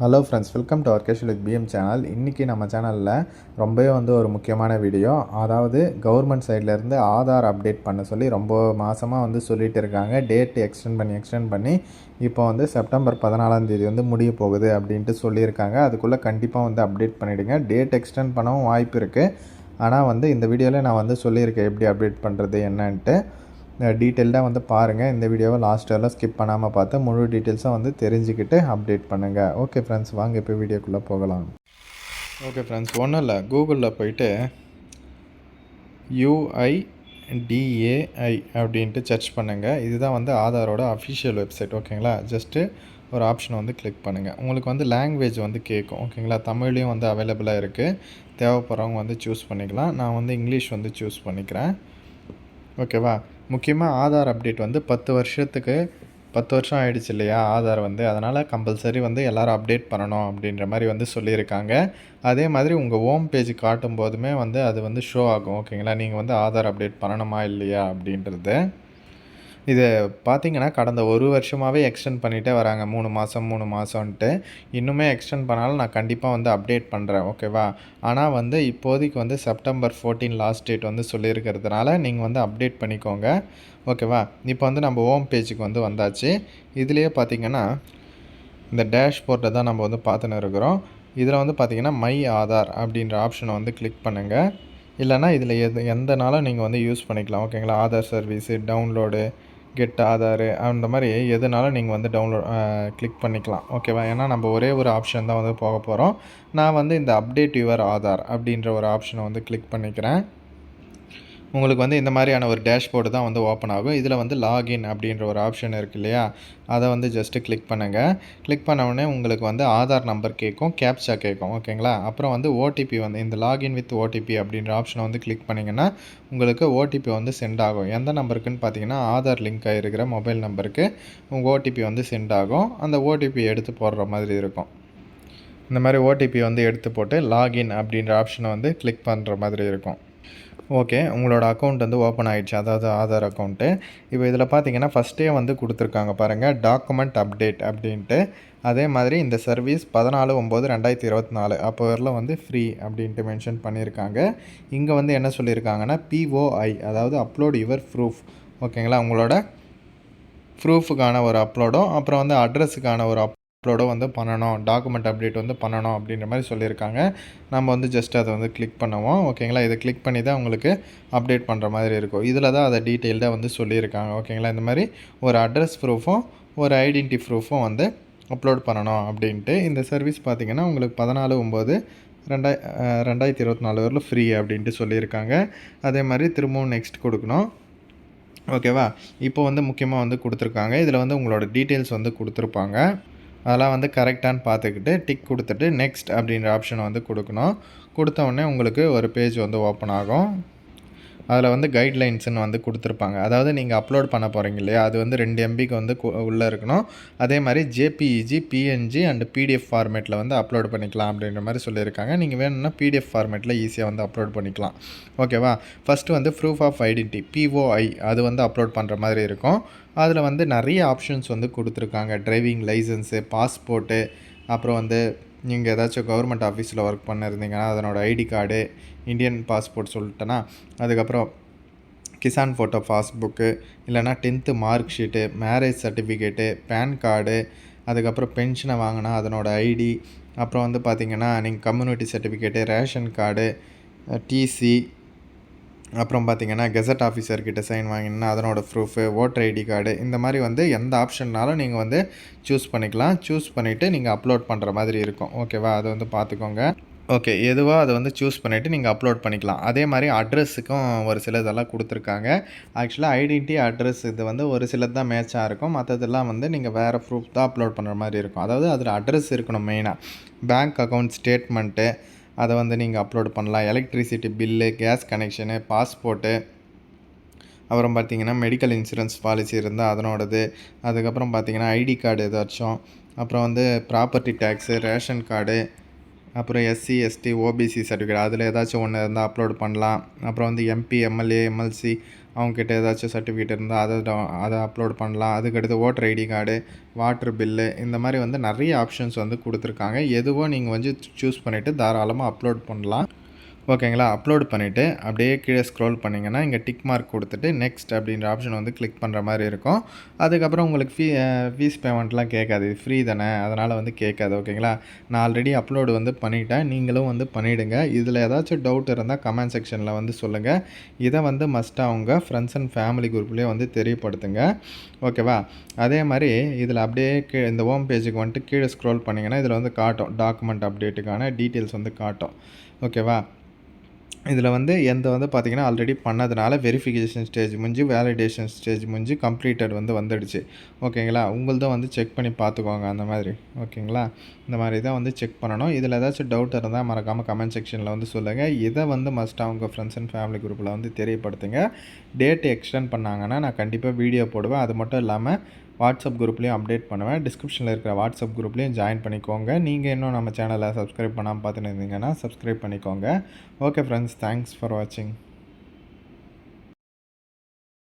Hello friends welcome to our with PM channel இன்றைக்கி நம்ம சேனலில் ரொம்பவே வந்து ஒரு முக்கியமான வீடியோ அதாவது கவர்மெண்ட் சைட்லேருந்து ஆதார் அப்டேட் பண்ண சொல்லி ரொம்ப மாதமாக வந்து சொல்லிகிட்டு இருக்காங்க. டேட் எக்ஸ்டெண்ட் பண்ணி எக்ஸ்டெண்ட் பண்ணி இப்போ வந்து செப்டம்பர் பதினாலாம் தேதி வந்து முடிய போகுது அப்படின்ட்டு சொல்லியிருக்காங்க. அதுக்குள்ளே கண்டிப்பாக வந்து அப்டேட் பண்ணிவிடுங்க டேட் எக்ஸ்டெண்ட் பண்ணவும் வாய்ப்பு இருக்குது ஆனால் வந்து இந்த வீடியோவில் நான் வந்து சொல்லியிருக்கேன் எப்படி அப்டேட் பண்ணுறது என்னன்ட்டு. டீட்டெயில்டாக வந்து பாருங்கள் இந்த வீடியோவை லாஸ்ட் வரலாம் ஸ்கிப் பண்ணாமல் பார்த்து முழு டீட்டெயில்ஸும் வந்து தெரிஞ்சுக்கிட்டு அப்டேட் பண்ணுங்கள் ஓகே ஃப்ரெண்ட்ஸ் வாங்க இப்போ வீடியோக்குள்ளே போகலாம். ஓகே ஃப்ரெண்ட்ஸ் ஒன்றும் இல்லை. கூகுளில் போயிட்டு யூஐடிஏஐ அப்படின்ட்டு சர்ச் பண்ணுங்கள் இதுதான் வந்து ஆதாரோட அஃபிஷியல் வெப்சைட் ஓகேங்களா ஜஸ்ட்டு ஒரு ஆப்ஷனை வந்து கிளிக் பண்ணுங்கள் உங்களுக்கு வந்து லாங்குவேஜ் வந்து கேட்கும் ஓகேங்களா தமிழ்லேயும் வந்து அவைலபிளாக இருக்குது தேவைப்படுறவங்க வந்து சூஸ் பண்ணிக்கலாம். நான் வந்து இங்கிலீஷ் வந்து சூஸ் பண்ணிக்கிறேன். ஓகேவா முக்கியமாக ஆதார் அப்டேட் வந்து பத்து வருஷத்துக்கு பத்து வருஷம் ஆயிடுச்சு இல்லையா ஆதார் வந்து. அதனால் கம்பல்சரி வந்து எல்லோரும் அப்டேட் பண்ணணும் அப்படின்ற மாதிரி வந்து சொல்லியிருக்காங்க. அதே மாதிரி உங்கள் ஹோம் பேஜ் காட்டும் போதுமே வந்து அது வந்து ஷோ ஆகும். ஓகேங்களா நீங்கள் வந்து ஆதார் அப்டேட் பண்ணணுமா இல்லையா அப்படின்றது. இது பார்த்தீங்கன்னா கடந்த ஒரு வருஷமாகவே எக்ஸ்டெண்ட் பண்ணிகிட்டே வராங்க. மூணு மாதம் மூணு மாதம்ன்ட்டு இன்னுமே எக்ஸ்டெண்ட் பண்ணாலும் நான் கண்டிப்பாக வந்து அப்டேட் பண்ணுறேன் ஓகேவா ஆனால் வந்து இப்போதைக்கு வந்து செப்டம்பர் ஃபோர்டீன் லாஸ்ட் டேட் வந்து சொல்லியிருக்கிறதுனால நீங்கள் வந்து அப்டேட் பண்ணிக்கோங்க. ஓகேவா இப்போ வந்து நம்ம ஹோம் பேஜுக்கு வந்து வந்தாச்சு. இதுலேயே பார்த்தீங்கன்னா இந்த டேஷ்போர்ட்டை தான் நம்ம வந்து பார்த்துன்னு இருக்கிறோம். இதில் வந்து பார்த்திங்கன்னா மை ஆதார் அப்படின்ற ஆப்ஷனை வந்து கிளிக் பண்ணுங்கள் இல்லைனா இதில் எது எந்த நாளும் நீங்கள் வந்து யூஸ் பண்ணிக்கலாம். ஓகேங்களா Aadhaar service download get Aadhaar அந்த மாதிரி எதுனாலும் நீங்கள் வந்து டவுன்லோட் கிளிக் பண்ணிக்கலாம். ஓகேவா ஏன்னா நம்ம ஒரே ஒரு ஆப்ஷன் தான் வந்து போக போகிறோம் நான் வந்து இந்த அப்டேட் யுவர் ஆதார் அப்படின்ற ஒரு ஆப்ஷனை வந்து கிளிக் பண்ணிக்கிறேன். உங்களுக்கு வந்து இந்த மாதிரியான ஒரு டேஷ்போர்டு தான் வந்து ஓப்பன் ஆகும். இதில் வந்து லாகின் அப்படின்ற ஒரு ஆப்ஷன் இருக்குது இல்லையா? அதை வந்து ஜஸ்ட்டு கிளிக் பண்ணுங்கள் கிளிக் பண்ணவுடனே உங்களுக்கு வந்து ஆதார் நம்பர் கேட்கும் கேப்சா கேட்கும். ஓகேங்களா அப்புறம் வந்து ஓடிபி வந்து இந்த லாகின் வித் ஓடிபி அப்படின்ற ஆப்ஷனை வந்து கிளிக் பண்ணிங்கன்னா உங்களுக்கு ஓடிபி வந்து சென்ட் ஆகும். எந்த நம்பருக்குன்னு பார்த்தீங்கன்னா ஆதார் லிங்க் ஆகிருக்கிற மொபைல் நம்பருக்கு உங்கள் ஓடிபி வந்து சென்ட் ஆகும். அந்த ஓடிபி எடுத்து போடுற மாதிரி இருக்கும். இந்த மாதிரி ஓடிபி வந்து எடுத்து போட்டு லாகின் அப்படின்ற ஆப்ஷனை வந்து கிளிக் பண்ணுற மாதிரி இருக்கும். ஓகே உங்களோட அக்கௌண்ட் வந்து ஓப்பன் ஆகிடுச்சு அதாவது ஆதார் அக்கௌண்ட்டு இப்போ இதில் பார்த்தீங்கன்னா ஃபஸ்ட்டே வந்து கொடுத்துருக்காங்க பாருங்கள் டாக்குமெண்ட் அப்டேட் அப்படின்ட்டு. அதே மாதிரி இந்த சர்வீஸ் பதினாலு ஒம்பது ரெண்டாயிரத்தி இருபத்தி நாலு. அப்போ வரல வந்து ஃப்ரீ அப்படின்ட்டு மென்ஷன் பண்ணியிருக்காங்க இங்கே வந்து என்ன சொல்லியிருக்காங்கன்னா பிஓஐ அதாவது அப்லோட் யுவர் ப்ரூஃப் ஓகேங்களா உங்களோட ப்ரூஃபுக்கான ஒரு அப்லோடும் அப்புறம் வந்து அட்ரஸுக்கான ஒரு அப் அப்லோடோ வந்து பண்ணணும் டாக்குமெண்ட் அப்டேட் வந்து பண்ணணும் அப்படின்ற மாதிரி சொல்லியிருக்காங்க. நம்ம வந்து ஜஸ்ட் அதை வந்து கிளிக் பண்ணுவோம். ஓகேங்களா இதை கிளிக் பண்ணி தான் உங்களுக்கு அப்டேட் பண்ணுற மாதிரி இருக்கும். இதில் தான் அதை டீட்டெயில்டாக வந்து சொல்லியிருக்காங்க. ஓகேங்களா இந்த மாதிரி ஒரு அட்ரஸ் ப்ரூஃபும் ஒரு ஐடென்டி ப்ரூஃபும் வந்து அப்லோட் பண்ணணும் அப்படின்ட்டு. இந்த சர்வீஸ் பார்த்திங்கன்னா உங்களுக்கு பதினாலு ஒம்பது ரெண்டாய் ரெண்டாயிரத்தி இருபத்தி நாலு வரல ஃப்ரீ அப்படின்ட்டு சொல்லியிருக்காங்க. அதே மாதிரி திரும்பவும் நெக்ஸ்ட் கொடுக்கணும். ஓகேவா இப்போ வந்து முக்கியமாக வந்து கொடுத்துருக்காங்க. இதில் வந்து உங்களோட டீட்டெயில்ஸ் வந்து கொடுத்துருப்பாங்க. அதெல்லாம் வந்து கரெக்டானு பார்த்துக்கிட்டு டிக் கொடுத்துட்டு நெக்ஸ்ட் அப்படின்ற ஆப்ஷனை வந்து கொடுக்கணும். கொடுத்த உடனே உங்களுக்கு ஒரு பேஜ் வந்து ஓப்பன் ஆகும். அதில் வந்து கைட்லைன்ஸ்னு வந்து கொடுத்துருப்பாங்க. அதாவது நீங்கள் அப்லோட் பண்ண போகிறீங்க இல்லையா? அது வந்து ரெண்டு எம்பிக்கு வந்து உள்ளே இருக்கணும். அதே மாதிரி ஜேபிஇஜி பிஎன்ஜி அண்ட் பிடிஎஃப் ஃபார்மேட்டில் வந்து அப்லோட் பண்ணிக்கலாம் அப்படின்ற மாதிரி சொல்லியிருக்காங்க. நீங்கள் வேணும்னா பிடிஎஃப் ஃபார்மேட்டில் ஈஸியாக வந்து அப்லோட் பண்ணிக்கலாம். ஓகேவா ஃபஸ்ட்டு வந்து ப்ரூஃப் ஆஃப் ஐடென்டி பிஓஐ அது வந்து அப்லோட் பண்ணுற மாதிரி இருக்கும். அதில் வந்து நிறைய ஆப்ஷன்ஸ் வந்து கொடுத்துருக்காங்க. டிரைவிங் லைசன்ஸு பாஸ்போர்ட்டு அப்புறம் வந்து நீங்கள் ஏதாச்சும் கவர்மெண்ட் ஆஃபீஸில் ஒர்க் பண்ணிருந்தீங்கன்னா அதனோட ஐடி கார்டு இந்தியன் பாஸ்போர்ட் சொல்லிட்டேன்னா அதுக்கப்புறம் கிசான் ஃபோட்டோ பாஸ்புக்கு இல்லைனா tenth mark sheet marriage certificate PAN card அதுக்கப்புறம் பென்ஷனை வாங்கினா அதனோட ஐடி அப்புறம் வந்து பார்த்திங்கன்னா நீங்கள் community certificate ration card TC அப்புறம் பார்த்திங்கன்னா கெசட் ஆஃபீஸர்கிட்ட சைன் வாங்கினா அதனோட ப்ரூஃபு ஓட்டர் ஐடி கார்டு இந்த மாதிரி வந்து எந்த ஆப்ஷன்னாலும் நீங்கள் வந்து சூஸ் பண்ணிக்கலாம். சூஸ் பண்ணிவிட்டு நீங்கள் அப்லோட் பண்ணுற மாதிரி இருக்கும். ஓகேவா அதை வந்து பார்த்துக்கோங்க. ஓகே எதுவாக அதை வந்து சூஸ் பண்ணிவிட்டு நீங்கள் அப்லோட் பண்ணிக்கலாம். அதே மாதிரி அட்ரஸுக்கும் ஒரு சில இதெல்லாம் கொடுத்துருக்காங்க. ஆக்சுவலாக ஐடென்டி அட்ரஸ் இது வந்து ஒரு சிலது தான் மேட்சாக இருக்கும். மற்றதெல்லாம் வந்து நீங்கள் வேறு ப்ரூஃப் தான் அப்லோட் பண்ணுற மாதிரி இருக்கும். அதாவது அதில் அட்ரஸ் இருக்கணும் மெயினாக பேங்க் அக்கௌண்ட் ஸ்டேட்மெண்ட்டு அதை வந்து நீங்கள் அப்லோட் பண்ணலாம். Electricity bill gas connection passport அப்புறம் பார்த்தீங்கன்னா மெடிக்கல் இன்சூரன்ஸ் பாலிசி இருந்தால் அதனோடது. அதுக்கப்புறம் பார்த்தீங்கன்னா ஐடி கார்டு ஏதாச்சும். அப்புறம் வந்து ப்ராப்பர்ட்டி டேக்ஸு ரேஷன் கார்டு அப்புறம் எஸ்சி எஸ்டி ஓபிசி சர்டிஃபிகேட் அதில் ஏதாச்சும் ஒன்று இருந்தால் அப்லோட் பண்ணலாம். அப்புறம் வந்து எம்பி எம்எல்ஏ எம்எல்சி அவங்கக்கிட்ட ஏதாச்சும் சர்டிஃபிகேட் இருந்தால் அதை அதை அப்லோட் பண்ணலாம். அதுக்கடுத்து voter ID card water bill இந்த மாதிரி வந்து நிறைய ஆப்ஷன்ஸ் வந்து கொடுத்துருக்காங்க. எதுவோ நீங்கள் வந்து சூஸ் பண்ணிவிட்டு தாராளமாக அப்லோட் பண்ணலாம். ஓகேங்களா? அப்லோட் பண்ணிவிட்டு அப்படியே கீழே ஸ்க்ரோல் பண்ணிங்கன்னா இங்கே டிக் மார்க் கொடுத்துட்டு நெக்ஸ்ட் அப்படின்ற ஆப்ஷன் வந்து கிளிக் பண்ணுற மாதிரி இருக்கும். அதுக்கப்புறம் உங்களுக்கு ஃபீ ஃபீஸ் பேமெண்ட்லாம் கேட்காது. இது ஃப்ரீ தானே? அதனால் வந்து கேட்காது ஓகேங்களா? நான் ஆல்ரெடி அப்லோடு வந்து பண்ணிட்டேன். நீங்களும் வந்து பண்ணிவிடுங்க இதில் ஏதாச்சும் டவுட் இருந்தால் கமெண்ட் செக்ஷனில் வந்து சொல்லுங்கள் இதை வந்து மஸ்ட்டாக அவங்க ஃப்ரெண்ட்ஸ் அண்ட் ஃபேமிலி குரூப்லேயே வந்து தெரியப்படுத்துங்க. ஓகேவா? அதே மாதிரி இதில் அப்படியே கீ இந்த ஹோம் பேஜுக்கு வந்துட்டு கீழே ஸ்க்ரோல் பண்ணிங்கன்னா இதில் வந்து காட்டும். டாக்குமெண்ட் அப்டேட்டுக்கான டீட்டெயில்ஸ் வந்து காட்டும். ஓகேவா? இதில் வந்து எந்த வந்து பார்த்தீங்கன்னா ஆல்ரெடி பண்ணதுனால வெரிஃபிகேஷன் ஸ்டேஜ் முடிஞ்சு வேலிடேஷன் ஸ்டேஜ் முடிஞ்சு கம்ப்ளீட்டட் வந்து வந்துடுச்சு. ஓகேங்களா? உங்கள்தான் வந்து செக் பண்ணி பார்த்துக்கோங்க அந்த மாதிரி. ஓகேங்களா? இந்த மாதிரி தான் வந்து செக் பண்ணணும். இதில் ஏதாச்சும் டவுட் இருந்தால் மறக்காமல் கமெண்ட் செக்ஷனில் வந்து சொல்லுங்கள் இதை வந்து மஸ்ட்டாக உங்கள் ஃப்ரெண்ட்ஸ் அண்ட் ஃபேமிலி குரூப்பில் வந்து தெரியப்படுத்துங்க. டேட் எக்ஸ்டெண்ட் பண்ணாங்கன்னா நான் கண்டிப்பாக வீடியோ போடுவேன். அது மட்டும் இல்லாமல் வாட்ஸ்அப் குரூப்லேயும் அப்டேட் பண்ணுவேன். டிஸ்கிரிப்ஷனில் இருக்கிற வாட்ஸ்அப் குரூப்லேயும் ஜாயின் பண்ணிக்கோங்க. நீங்கள் இன்னும் நம்ம சேனலை சப்ஸ்கிரைப் பண்ணாமல் பார்த்துட்டு இருந்தீங்கன்னா சப்ஸ்கிரைப் பண்ணிக்கோங்க. ஓகே ஃப்ரெண்ட்ஸ் தேங்க்ஸ் ஃபார் வாட்சிங்